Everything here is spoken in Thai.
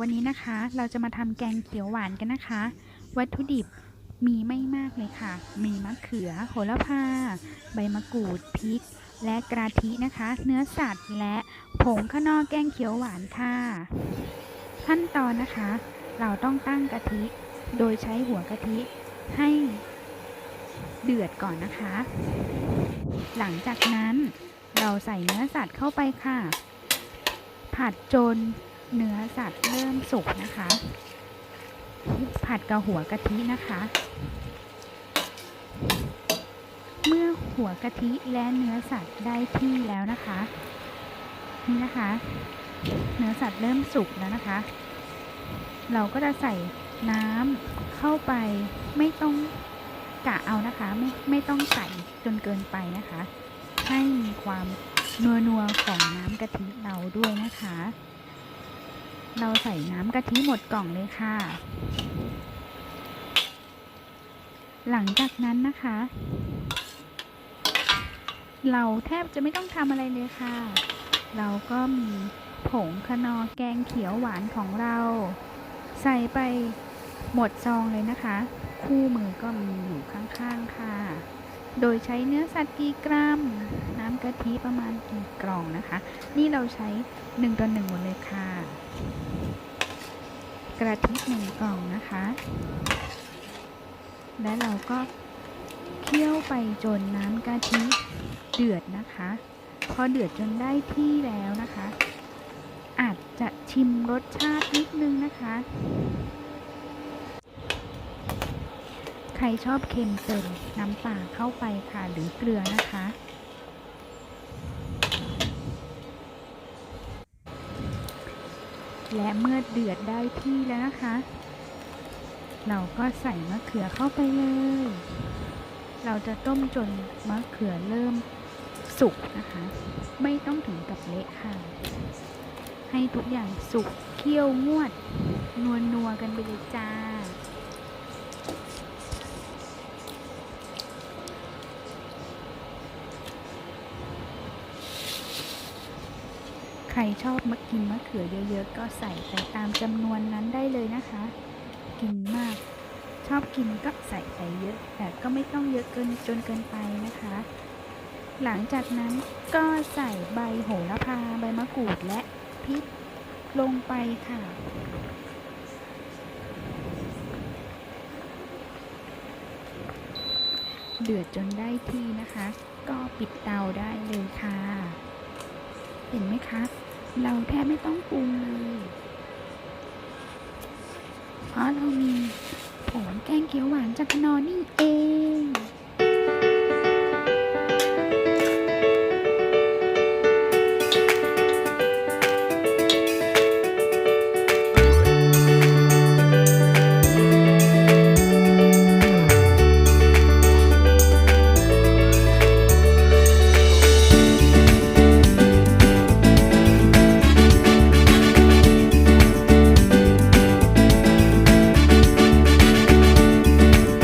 วันนี้นะคะ เราจะมาทำแกงเขียวหวานกันนะคะ วัตถุดิบมีไม่มากเลยค่ะ มีมะเขือ โหระพา ใบมะกรูด พริก และกระทินะคะ เนื้อสัตว์และผงข้าวนอกแกงเขียวหวานค่ะ ขั้นตอนนะคะ เราต้องตั้งกะทิ โดยใช้หัวกะทิให้เดือดก่อนนะคะ หลังจากนั้นเราใส่เนื้อสัตว์เข้าไปค่ะ ผัดจน เนื้อสัตว์เริ่มสุกนะคะ ผัดกับหัวกะทินะคะ เมื่อหัวกะทิและเนื้อสัตว์ได้ที่แล้วนะคะ นี่นะคะ เนื้อสัตว์เริ่มสุกแล้วนะคะ เราก็จะใส่น้ำเข้าไปไม่ต้องกะเอานะคะ ไม่ไม่ต้องใส่จนเกินไปนะคะ ให้มีความนัวนัวๆของน้ำกะทิเราด้วยนะคะ เราใส่น้ำกะทิหมดกล่องเลยค่ะ หลังจากนั้นนะคะ เราแทบจะไม่ต้องทำอะไรเลยค่ะ เราก็มีผงคนอแกงเขียวหวานของเรา ใส่ไปหมดซองเลยนะคะ คู่มือก็มีอยู่ข้างๆค่ะ โดยใช้เนื้อสัตว์กี่กรัม น้ำกะทิประมาณกี่กล่องนะคะ นี่เราใช้1ต่อ1หมดเลยค่ะ กระทิหนึ่งกล่องนะคะ และเราก็เคี่ยวไปจนน้ำกะทิเดือดนะคะ พอเดือดจนได้ที่แล้วนะคะ อาจจะชิมรสชาตินิดนึงนะคะ ใค รชอบเค็มเติมน้ำปลาเข้าไปค่ะหรือเกลือนะคะ และเมื่อเดือดได้ที่แล้วนะคะ เราก็ใส่มะเขือเข้าไปเลย เราจะต้มจนมะเขือเริ่มสุกนะคะ ไม่ต้องถึงกับเละค่ะ ให้ทุกอย่างสุกเคี่ยวงวดนัวนัวๆกันไปเลยจ้า ใครชอบมากินมะเขือเยอะๆ ก็ใส่ไปตามจำนวนนั้นได้เลยนะคะ กินมาก ชอบกินก็ใส่ไปเยอะ แต่ก็ไม่ต้องเยอะเกินจนเกินไปนะคะ หลังจากนั้นก็ใส่ใบโหระพา ใบมะกรูดและพริกลงไปค่ะ เดือดจนได้ที่นะคะ ก็ปิดเตาได้เลยค่ะ เห็นไหมคะ เราแทบไม่ต้องปรุงเลยเพราะเรามีผงแกงเขียวหวานจากขนอนี่เอง